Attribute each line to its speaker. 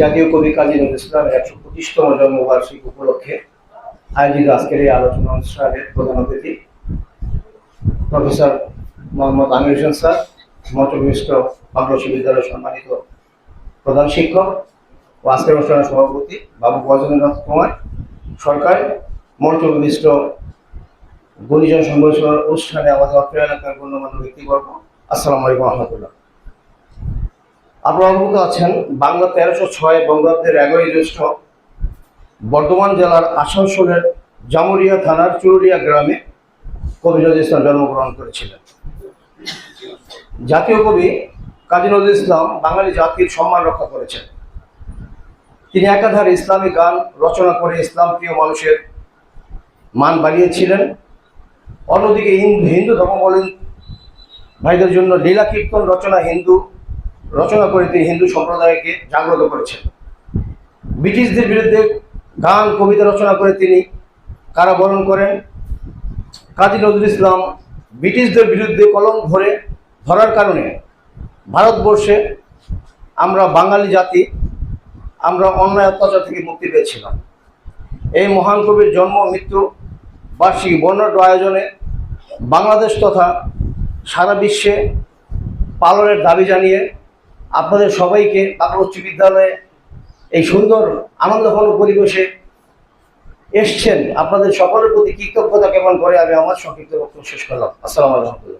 Speaker 1: জাতীয় কবি কাজী নজরুল ইসলামের একশো পঁচিশতম জন্মবার্ষিকী উপলক্ষে আয়োজিত আজকের এই আলোচনা অনুষ্ঠানের প্রধান অতিথি প্রফেসর মোহাম্মদ আমির হোসেন স্যার মন্ত্রবিষ্ট বাংলাদেশ বিদ্যালয়ের সম্মানিত প্রধান শিক্ষক ও আজকের অনুষ্ঠানের সভাপতি বাবু বজেন্দ্রনাথ কুমার, সরকার মন্ত্রবিষ্ট গুণীজন সংঘর্ষ অনুষ্ঠানে আমাদের অত্র এলাকার গণ্যমান্য ব্যক্তিবর্গ, আসসালামু আলাইকুম রহমতুল্লাহ। আপনারা অবগত আছেন, বাংলা তেরোশো ছয়, বঙ্গাব্দের এগারোই জ্যৈষ্ঠ, বর্ধমান জেলার আসানসোলের জামুরিয়া থানার চুরুলিয়া গ্রামে কবি নজরুল ইসলাম জন্মগ্রহণ করেছিলেন। জাতীয় কবি কাজী নজরুল ইসলাম বাঙালি জাতির সম্মান রক্ষা করেছেন। তিনি একাধারে ইসলামী গান রচনা করে ইসলাম প্রিয় মানুষের মান বাড়িয়েছিলেন। অন্যদিকে হিন্দু ধর্মাবলম্বী ভাইদের জন্য লীলা কীর্তন রচনা হিন্দু রচনা করে তিনি হিন্দু সম্প্রদায়কে জাগ্রত করেছেন। ব্রিটিশদের বিরুদ্ধে গান, কবিতা রচনা করে তিনি কারাবরণ করেন। কাজী নজরুল ইসলাম ব্রিটিশদের বিরুদ্ধে কলম ধরে ধরার কারণে ভারতবর্ষে আমরা বাঙালি জাতি, আমরা অন্যায় অত্যাচার থেকে মুক্তি পেয়েছিলাম। এই মহান কবির জন্ম, মৃত্যু, বার্ষিক, বর্ণাঢ্য আয়োজনে বাংলাদেশ তথা সারা বিশ্বে পালনের দাবি জানিয়ে আপনাদের সবাইকে বাংলা উচ্চ বিদ্যালয়ে এই সুন্দর আনন্দঘন পরিবেশে এসছেন। আপনাদের সকলের প্রতি কৃতজ্ঞতা কেমন করে আমি আমার সংক্ষিপ্ত বক্তব্য শেষ করলাম। আসসালামু আলাইকুম।